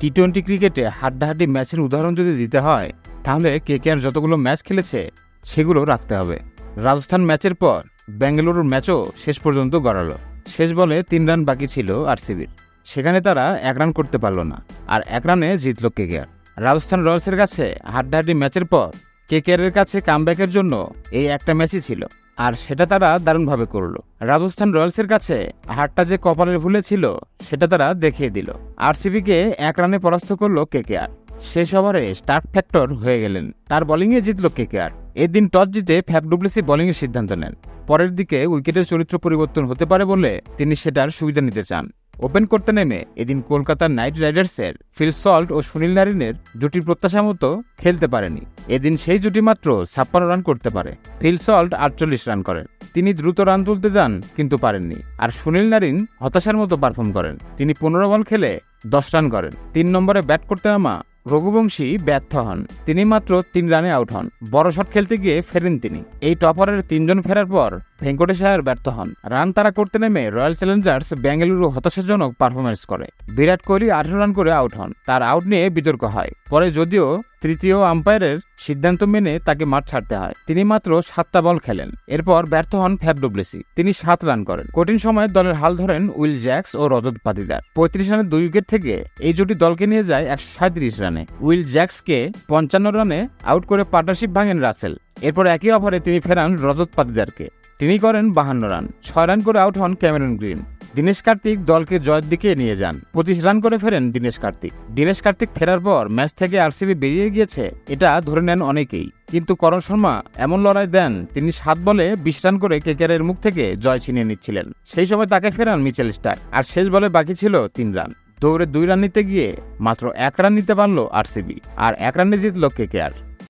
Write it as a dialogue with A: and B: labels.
A: T twenty ক্রিকেটে হাড্ডাহাড্ডি ম্যাচের উদাহরণ যদি দিতে হয়, তাহলে কে কে আর যতগুলো ম্যাচ খেলেছে, সেগুলো রাখতে হবে। রাজস্থান ম্যাচের পর বেঙ্গালুরুর ম্যাচও শেষ পর্যন্ত গড়ালো। শেষ বলে তিন রান বাকি ছিল আরসিবির। সেখানে তারা এক রান করতে পারল না, আর এক রানে জিতল কে কেকেআর রাজস্থান রয়্যালসের কাছে হাড্ডাহাড্ডি ম্যাচের পর কে কেকেআরের কাছে কামব্যাকের জন্য এই একটা ম্যাচই ছিল। আর সেটা তারা দারুণভাবে করল। রাজস্থান রয়্যালসের কাছে হারটা যে কপালের ভুলে ছিল, সেটা তারা দেখিয়ে দিল। আরসিবিকে এক রানে পরাস্ত করল কেকেআর। শেষ ওভারে স্টার ফ্যাক্টর হয়ে গেলেন। তার বোলিংয়ে জিতল কেকেআর। এদিন টস জিতে ফ্যাপ ডুপ্লেসি বোলিংয়ের সিদ্ধান্ত নেন। পরের দিকে উইকেটের চরিত্র পরিবর্তন হতে পারে বলে তিনি সেটার সুবিধা নিতে চান। ওপেন করতে নেমে এদিন কলকাতার নাইট রাইডার্সের ফিল সল্ট ও সুনীল নারিনের জুটির প্রত্যাশা মতো খেলতে পারেনি। এদিন সেই জুটি মাত্র ছাপ্পান্ন রান করতে পারে। ফিল সল্ট আটচল্লিশ রান করেন। তিনি দ্রুত রান তুলতে যান, কিন্তু পারেননি। আর সুনীল নারিন হতাশার মতো পারফর্ম করেন। তিনি পনেরো বল খেলে দশ রান করেন। তিন নম্বরে ব্যাট করতে নামা রঘুবংশী ব্যর্থ হন। তিনি মাত্র তিন রানে আউট হন। বড় শট খেলতে গিয়ে ফেরেন তিনি। এই টপারের তিনজন ফেরার পর ভেঙ্কটেশ আয়ার ব্যর্থ হন। রান তারা করতে নেমে রয়্যাল চ্যালেঞ্জার্স বেঙ্গালুরু হতাশাজনক পারফরমেন্স করে। বিরাট কোহলি আঠেরো রান করে আউট হন। তার আউট নিয়ে বিতর্ক হয়। পরে যদিও তৃতীয় আম্পায়ারের সিদ্ধান্ত মেনে তাকে মাঠ ছাড়তে হয়। তিনি মাত্র সাতটা বল খেলেন। এরপর ব্যর্থ হন ফ্যাব ডুপ্লেসি তিনি সাত রান করেন। কঠিন সময়ে দলের হাল ধরেন উইল জ্যাক্স ও রজত পাতিদার। পঁয়ত্রিশ রানের দুই উইকেট থেকে এই জুটি দলকে নিয়ে যায় একশো সাঁত্রিশ রানে। উইল জ্যাক্সকে পঞ্চান্ন রানে আউট করে পার্টনারশিপ ভাঙেন রাসেল। এরপর একই ওভারে তিনি ফেরান রজত পাতিদারকে। তিনি করেন বাহান্ন রান। ছয় রান করে আউট হন ক্যামেরন গ্রিন। দীনেশ কার্তিক দলকে জয়ের দিকে নিয়ে যান। পঁচিশ রান করে ফেরেন দীনেশ কার্তিক। দীনেশ কার্তিক ফেরার পর ম্যাচ থেকে আরসিবি বেরিয়ে গিয়েছে, এটা ধরে নেন অনেকেই। কিন্তু করণ শর্মা এমন লড়াই দেন, তিনি সাত বলে বিশ রান করে কেকেআরের মুখ থেকে জয় ছিনিয়ে নিচ্ছিলেন। সেই সময় তাকে ফেরান মিচেল স্টার আর শেষ বলে বাকি ছিল তিন রান। দৌড়ে দুই রান নিতে গিয়ে মাত্র এক রান নিতে পারল আরসিবি, আর এক রানে জিতল কেকেআর।